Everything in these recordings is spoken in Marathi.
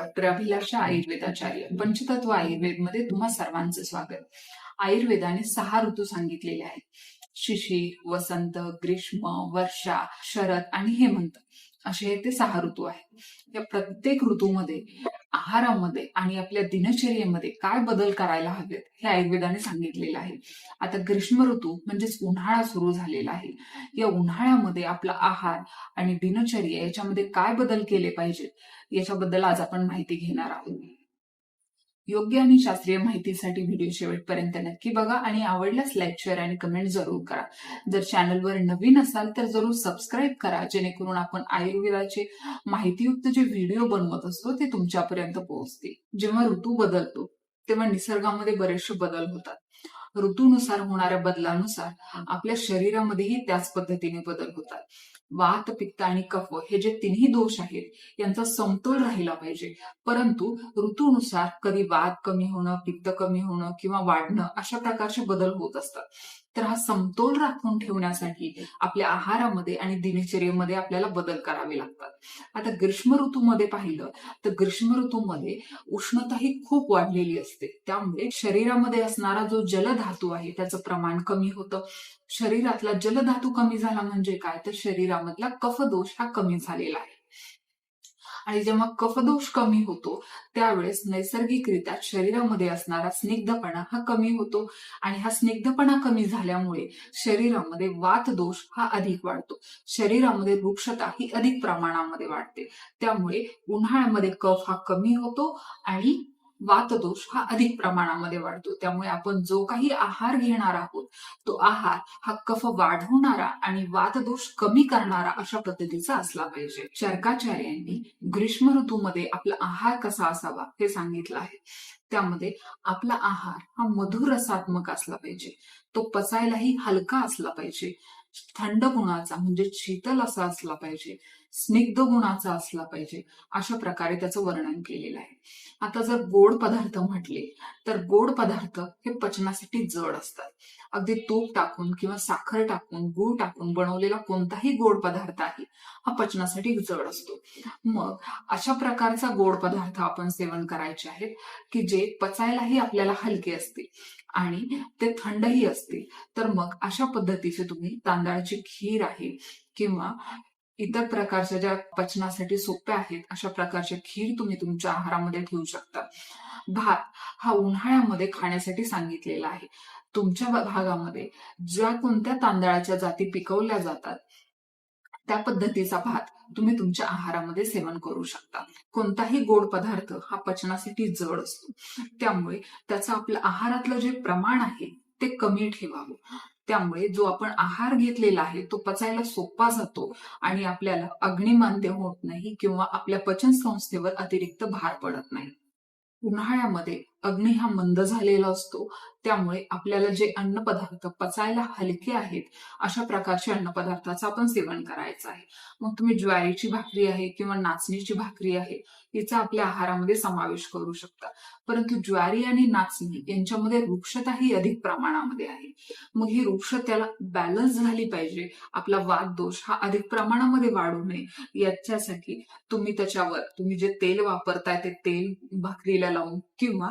डॉक्टर अभिलाषा आयुर्वेदाचार्य पंचतत्व आयुर्वेदमध्ये तुम्हा सर्वांचं स्वागत. आयुर्वेदाने सहा ऋतू सांगितलेले आहेत. शिशिर वसंत ग्रीष्म वर्षा शरद आणि हेमंत असे ते सहा ऋतू आहेत. या प्रत्येक ऋतूमध्ये आहारामध्ये आणि आपल्या दिनचर्येमध्ये काय बदल करायला हवेत हे आयुर्वेदाने सांगितलेलं आहे. आता ग्रीष्म ऋतू म्हणजेच उन्हाळा सुरू झालेला आहे. या उन्हाळ्यामध्ये आपला आहार आणि दिनचर्या याच्यामध्ये काय बदल केले पाहिजेत? याच्याबद्दल आज आपण माहिती घेणार आहोत. योग्य आणि शास्त्रीय माहितीसाठी व्हिडिओ शेवटपर्यंत नक्की बघा आणि आवडल्यास लाईक शेअर आणि कमेंट जरूर करा. जर चॅनलवर नवीन असाल तर जरूर सबस्क्राईब करा जेणेकरून आपण आयुर्वेदाचे माहितीयुक्त जे व्हिडिओ बनवत असतो ते तुमच्यापर्यंत पोहोचतील जेव्हा ऋतू बदलतो तेव्हा निसर्गामध्ये बरेचसे बदल होतात. ऋतूनुसार होणाऱ्या बदलानुसार आपल्या शरीरामध्येही त्याच पद्धतीने बदल होतात. वात पित्त आणि कफ हे जे तिन्ही दोष आहेत यांचा समतोल राहिला पाहिजे. परंतु ऋतूनुसार कधी वात कमी होणं पित्त कमी होणं किंवा वाढणं अशा प्रकारचे बदल होत असतात. तर हा समतोल राखून ठेवण्यासाठी आपल्या आहारामध्ये आणि दिनचर्येमध्ये आपल्याला बदल करावे लागतात. आता ग्रीष्म ऋतूमध्ये पाहिलं तर ग्रीष्म ऋतूमध्ये उष्णता ही खूप वाढलेली असते. त्यामुळे शरीरामध्ये असणारा जो जलधातू आहे त्याचं प्रमाण कमी होतं. शरीरातला जलधातू कमी झाला म्हणजे काय? तर शरीरामधला कफदोष हा कमी झालेला आहे. आणि जेव्हा कफदोष कमी होतो त्यावेळेस नैसर्गिकरित्या शरीरामध्ये असणारा स्निग्धपणा हा कमी होतो. आणि हा स्निग्धपणा कमी झाल्यामुळे शरीरामध्ये वात दोष हा अधिक वाढतो. शरीरामध्ये वृक्षता ही अधिक प्रमाणामध्ये वाढते. त्यामुळे उन्हाळ्यामध्ये कफ हा कमी होतो आणि वातदोष हा अधिक प्रमाणामध्ये वाढतो. त्यामुळे आपण जो काही आहार घेणार आहोत तो आहार हा कफ वाढवणारा आणि वातदोष कमी करणारा अशा पद्धतीचा असला पाहिजे. शर्काचार्यांनी ग्रीष्म ऋतूमध्ये आपला आहार कसा असावा हे सांगितलं आहे. त्यामध्ये आपला आहार हा मधुर रसात्मक असला पाहिजे. तो पचायलाही हलका असला पाहिजे. थंड गुणाचा म्हणजे शीतल असा असला पाहिजे. स्निग्ध गुणाचा असला पाहिजे. अशा प्रकारे त्याचं वर्णन केलेलं आहे. आता जर गोड पदार्थ म्हटले तर गोड पदार्थ हे पचनासाठी जड असतात. अगदी तूप टाकून किंवा साखर टाकून गूळ टाकून बनवलेला कोणताही गोड पदार्थ आहे हा पचनासाठी जड असतो. मग अशा प्रकारचा गोड पदार्थ आपण सेवन करायचे आहेत की जे पचायलाही आपल्याला हलके असतील आणि ते थंडही असतील तर मग अशा पद्धतीचे तुम्ही तांदळाची खीर आहे किंवा इतर प्रकारच्या ज्या पचनासाठी सोप्या आहेत अशा प्रकारच्या खीर तुम्ही तुमच्या आहारामध्ये ठेवू शकता. भात हा उन्हाळ्यामध्ये खाण्यासाठी सांगितलेला आहे. तुमच्या भागामध्ये ज्या कोणत्या तांदळाच्या जाती पिकवल्या जातात त्या पद्धतीचा भात तुम्ही तुमच्या आहारामध्ये सेवन करू शकता. कोणताही गोड पदार्थ हा पचनासाठी जड असतो. त्यामुळे त्याचं आपल्या आहारातलं जे प्रमाण आहे ते कमी ठेवावं. त्यामुळे जो आपण आहार घेतलेला आहे तो पचायला सोपा जातो आणि आपल्याला अग्निमांद्य होत नाही किंवा आपल्या पचन संस्थेवर अतिरिक्त भार पडत नाही. उन्हाळ्यामध्ये अग्नी हा मंद झालेला असतो. त्यामुळे आपल्याला जे अन्नपदार्थ पचायला हलके आहेत अशा प्रकारचे अन्नपदार्थाचं आपण सेवन करायचं आहे. मग तुम्ही ज्वारीची भाकरी आहे किंवा नाचणीची भाकरी आहे हिचा आपल्या आहारामध्ये समावेश करू शकता. परंतु ज्वारी आणि नाचणी यांच्यामध्ये वृक्षता ही अधिक प्रमाणामध्ये आहे. मग ही वृक्षत्याला बॅलन्स झाली पाहिजे. आपला वाद दोष हा अधिक प्रमाणामध्ये वाढू नये. याच्यासाठी तुम्ही त्याच्यावर तुम्ही जे तेल वापरताय ते तेल भाकरीला लावून किंवा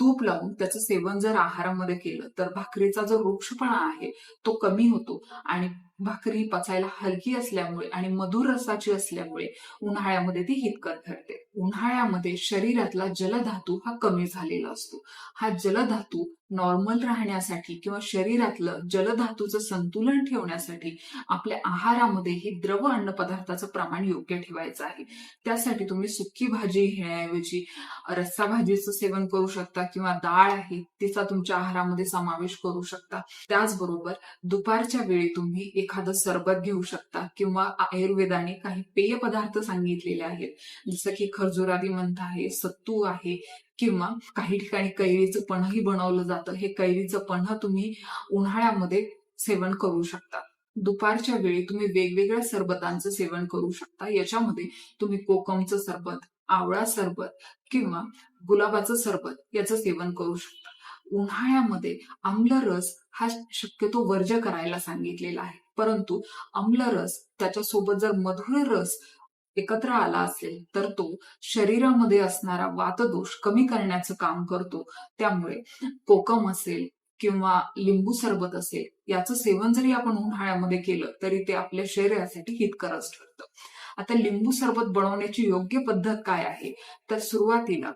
तूप लावून त्याचं सेवन जर आहारामध्ये केलं तर भाकरीचा जो वृक्षपणा आहे तो कमी होतो. आणि भाकरी पचायला हलकी असल्यामुळे आणि मधुर रसाची असल्यामुळे उन्हाळ्यामध्ये ती हितकर ठरते. उन्हाळ्यामध्ये शरीरातला जलधातू हा कमी झालेला असतो. हा जलधातू नॉर्मल राहण्यासाठी किंवा शरीरातलं जलधातूचं संतुलन ठेवण्यासाठी आपल्या आहारामध्ये हे द्रव अन्न पदार्थाचं प्रमाण योग्य ठेवायचं आहे. त्यासाठी तुम्ही सुकी भाजी घेण्याऐवजी रस्सा भाजीचं सेवन करू शकता किंवा डाळ आहे तिचा तुमच्या आहारामध्ये समावेश करू शकता. त्याचबरोबर दुपारच्या वेळी तुम्ही एखादं सरबत घेऊ शकता किंवा आयुर्वेदाने काही पेय पदार्थ सांगितलेले आहेत. जसं की खर्जुरादी मंथ आहे सत्तू आहे किंवा काही ठिकाणी कैरीचं पणही बनवलं जातं. हे कैरीचं पण तुम्ही उन्हाळ्यामध्ये सेवन करू शकता. दुपारच्या वेळी तुम्ही वेगवेगळ्या सरबतांचं सेवन करू शकता. याच्यामध्ये तुम्ही कोकमचं सरबत आवळा सरबत किंवा गुलाबाचं सरबत याचं सेवन करू शकता. उन्हाळ्यामध्ये आम्ल रस हा शक्यतो वर्ज्य करायला सांगितलेला आहे. परंतु आम्ल रस त्याच्यासोबत जर मधुर रस एकत्र आला असेल तर तो शरीरामध्ये असणारा वातदोष कमी करण्याचं काम करतो. त्यामुळे कोकम असेल किंवा लिंबू सरबत असेल याचं सेवन जरी आपण उन्हाळ्यामध्ये केलं तरी ते आपल्या शरीरासाठी हितकरच ठरतं आता लिंबू सरबत बनवण्याची योग्य पद्धत काय आहे? तर सुरुवातीला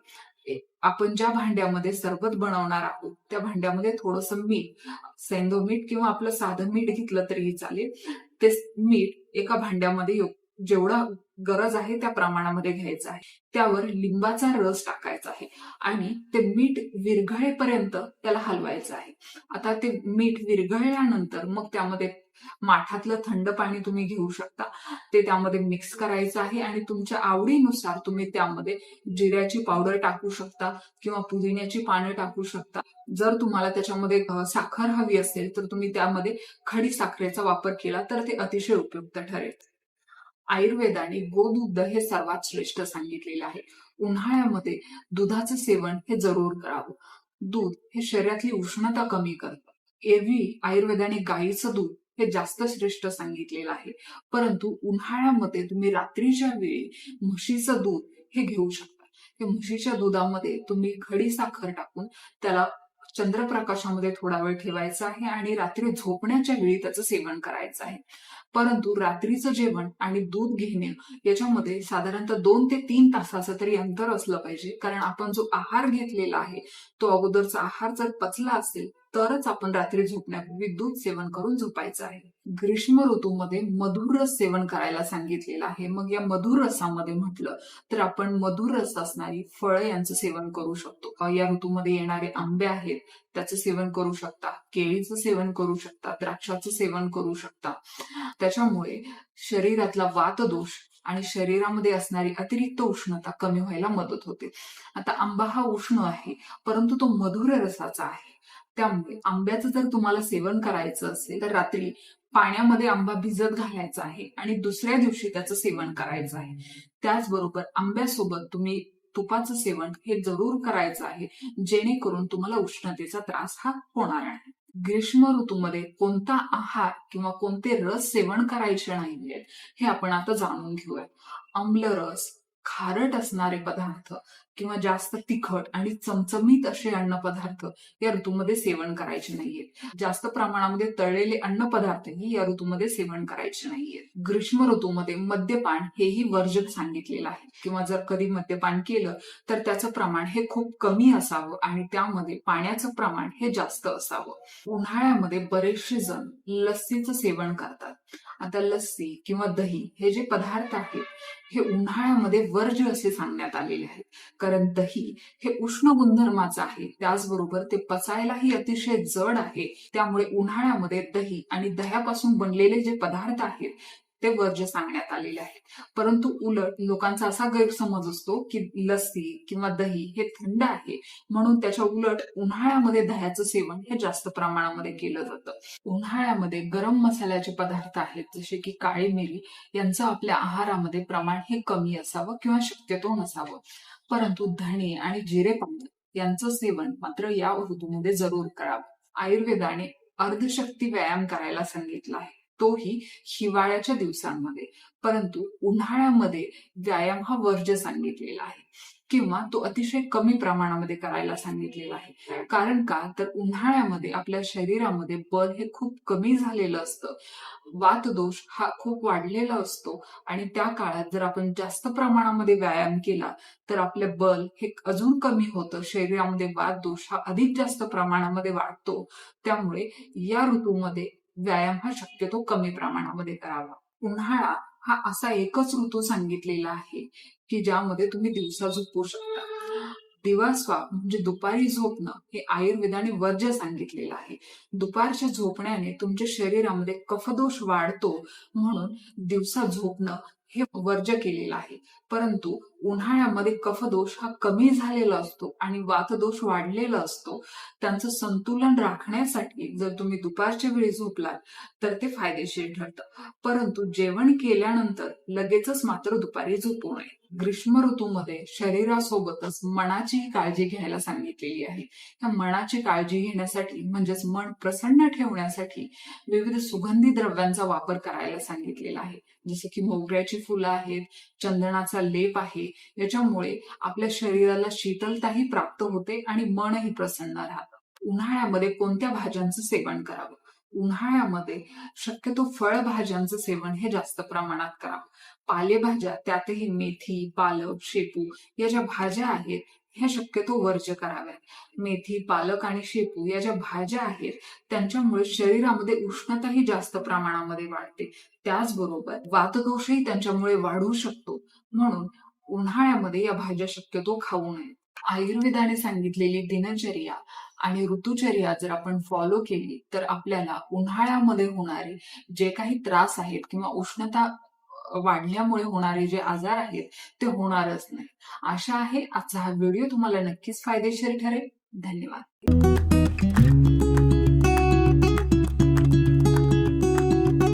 आपण ज्या भांड्यामध्ये सरबत बनवणार आहोत त्या भांड्यामध्ये थोडंसं मीठ सेंदो मीठ किंवा आपलं साधं मीठ घेतलं तरीही चालेल. ते मीठ एका भांड्यामध्ये जेवढा गरज आहे त्या प्रमाणामध्ये घ्यायचं आहे. त्यावर लिंबाचा रस टाकायचा आहे आणि ते मीठ विरघळेपर्यंत त्याला हलवायचं आहे. आता ते मीठ विरघळल्यानंतर मग त्यामध्ये माठातलं थंड पाणी तुम्ही घेऊ शकता. ते त्यामध्ये मिक्स करायचं आहे आणि तुमच्या आवडीनुसार तुम्ही त्यामध्ये जिऱ्याची पावडर टाकू शकता किंवा पुदिन्याची पानं टाकू शकता. जर तुम्हाला त्याच्यामध्ये साखर हवी असेल तर तुम्ही त्यामध्ये खडी साखरेचा वापर केला तर ते अतिशय उपयुक्त ठरेल. आयुर्वेदाने गोदूध हे सर्वात श्रेष्ठ सांगितलेलं आहे. उन्हाळ्यामध्ये दुधाचं सेवन हे जरूर करावं. दूध हे शरीरातली उष्णता कमी करतं. एरवी आयुर्वेदाने गाईचं दूध हे जास्त श्रेष्ठ सांगितलेलं आहे. परंतु उन्हाळ्यामध्ये तुम्ही रात्रीच्या वेळी म्हशीचं दूध हे घेऊ शकता. हे म्हशीच्या दुधामध्ये तुम्ही खडी साखर टाकून त्याला चंद्रप्रकाशामध्ये थोडा वेळ ठेवायचा आहे आणि रात्री झोपण्याच्या वेळी त्याचं सेवन करायचं आहे. परंतु रात्रीचं जेवण आणि दूध घेणे याच्यामध्ये साधारणतः दोन ते तीन तासाचं तरी अंतर असलं पाहिजे. कारण आपण जो आहार घेतलेला आहे तो अगोदरचा आहार जर पचला असेल तरच आपण रात्री झोपण्यापूर्वी दूध सेवन करून झोपायचं आहे. ग्रीष्म ऋतूमध्ये मधुर रस सेवन करायला सांगितलेलं आहे. मग या मधुर रसामध्ये म्हटलं तर आपण मधुर रस असणारी फळं यांचं सेवन करू शकतो. या ऋतूमध्ये येणारे आंबे आहेत त्याचं सेवन करू शकता. केळीचं सेवन करू शकता. द्राक्षाचं सेवन करू शकता. त्याच्यामुळे शरीरातला वातदोष आणि शरीरामध्ये असणारी अतिरिक्त उष्णता कमी व्हायला मदत होते. आता आंबा हा उष्ण आहे परंतु तो मधुर रसाचा आहे. त्यामुळे आंब्याचं जर तुम्हाला सेवन करायचं असेल तर रात्री पाण्यामध्ये आंबा भिजत घालायचा आहे आणि दुसऱ्या दिवशी त्याचं सेवन करायचं आहे. त्याचबरोबर आंब्यासोबत तुम्ही तुपाचं सेवन हे जरूर करायचं आहे जेणेकरून तुम्हाला उष्णतेचा त्रास हा होणार आहे. ग्रीष्म ऋतूमध्ये कोणता आहार किंवा कोणते रस सेवन करायचे नाहीये हे आपण आता जाणून घेऊया आम्ल रस खारट असणारे पदार्थ किंवा जास्त तिखट आणि चमचमीत असे अन्न पदार्थ या ऋतूमध्ये सेवन करायचे नाहीयेत. जास्त प्रमाणामध्ये तळलेले अन्न पदार्थही या ऋतूमध्ये सेवन करायचे नाहीयेत. ग्रीष्म ऋतूमध्ये मद्यपान हेही वर्जन सांगितलेलं आहे. किंवा जर कधी मद्यपान केलं तर त्याचं प्रमाण हे खूप कमी असावं आणि त्यामध्ये पाण्याचं प्रमाण हे जास्त असावं. उन्हाळ्यामध्ये बरेचसे जण लस्सीचं सेवन करतात. आता लस्सी किंवा दही हे जे पदार्थ आहेत हे उन्हाळ्यामध्ये वर्ज्य असे सांगण्यात आलेले आहेत. कारण दही हे उष्ण गुणधर्माचं आहे. त्याचबरोबर ते पचायलाही अतिशय जड आहे. त्यामुळे उन्हाळ्यामध्ये दही आणि दह्यापासून बनलेले जे पदार्थ आहेत ते वर्ज्य सांगण्यात आलेले आहेत. परंतु उलट लोकांचा असा गैरसमज असतो की लस्सी किंवा दही हे थंड आहे म्हणून त्याच्या उलट उन्हाळ्यामध्ये दह्याचं सेवन हे जास्त प्रमाणामध्ये केलं जातं. उन्हाळ्यामध्ये गरम मसाल्याचे पदार्थ आहेत जसे की काळी मिरी यांचं आपल्या आहारामध्ये प्रमाण हे कमी असावं किंवा शक्यतो नसावं. परंतु धणे आणि जिरे पावडर यांचं सेवन मात्र या ऋतूमध्ये जरूर करावं. आयुर्वेदाने अर्धशक्ती व्यायाम करायला सांगितला आहे. तोही हिवाळ्याच्या दिवसांमध्ये. परंतु उन्हाळ्यामध्ये व्यायाम हा वर्ज सांगितलेला आहे. किंवा तो अतिशय कमी प्रमाणामध्ये करायला सांगितलेला आहे. कारण का? तर उन्हाळ्यामध्ये आपल्या शरीरामध्ये बल हे खूप कमी झालेलं असतं. वातदोष हा खूप वाढलेला असतो. आणि त्या काळात जर आपण जास्त प्रमाणामध्ये व्यायाम केला तर आपले बल हे अजून कमी होतं. शरीरामध्ये वातदोष हा अधिक जास्त प्रमाणामध्ये वाढतो. त्यामुळे या ऋतूमध्ये व्यायाम हा शक्यतो कमी प्रमाणामध्ये करावा. उन्हाळा हा असा एकच ऋतू सांगितलेला आहे की ज्यामध्ये तुम्ही दिवसा झोपू शकता. दिवास्वा म्हणजे दुपारी झोपणं हे आयुर्वेदाने वर्ज्य सांगितलेलं आहे. दुपारच्या झोपण्याने तुमच्या शरीरामध्ये कफदोष वाढतो म्हणून दिवसा झोपणं हे वर्ज्य केलेलं आहे. परंतु उन्हाळ्यामध्ये कफदोष हा कमी झालेला असतो आणि वातदोष वाढलेला असतो. त्यांचं संतुलन राखण्यासाठी जर तुम्ही दुपारच्या वेळी झोपलात तर ते फायदेशीर ठरतं. परंतु जेवण केल्यानंतर लगेचच मात्र दुपारी झोपू नये. ग्रीष्म ऋतूमध्ये शरीरासोबतच मनाची काळजी घ्यायला सांगितलेली आहे. या मनाची काळजी घेण्यासाठी म्हणजेच मन प्रसन्न ठेवण्यासाठी विविध सुगंधी द्रव्यांचा वापर करायला सांगितलेला आहे. जसं की मोगऱ्याची फुलं आहेत चंदनाचा लेप आहे. याच्यामुळे आपल्या शरीराला शीतलताही प्राप्त होते आणि मनही प्रसन्न राहतं. उन्हाळ्यामध्ये कोणत्या भाज्यांचं सेवन करावं? उन्हाळ्यामध्ये शक्यतो फळभाज्यांचं सेवन हे जास्त प्रमाणात करावं. पालेभाज्या त्यातही मेथी पालक शेपू या ज्या भाज्या आहेत ह्या शक्यतो वर्ज्य कराव्यात. मेथी पालक आणि शेपू या ज्या भाज्या आहेत त्यांच्यामुळे शरीरामध्ये उष्णताही जास्त प्रमाणामध्ये वाढते. त्याचबरोबर वातदोषही त्यांच्यामुळे वाढू शकतो. म्हणून उन्हाळ्यामध्ये या भाज्या शक्यतो खाऊ नये आयुर्वेदाने सांगितलेली दिनचर्या आणि ऋतुचर्या जर आपण फॉलो केली तर आपल्याला उन्हाळ्यामध्ये होणारे जे काही त्रास आहेत किंवा उष्णता वाढल्यामुळे होणारे जे आजार आहेत ते होणारच नाही आशा आहे आजचा हा व्हिडिओ तुम्हाला नक्कीच फायदेशीर ठरेल. धन्यवाद.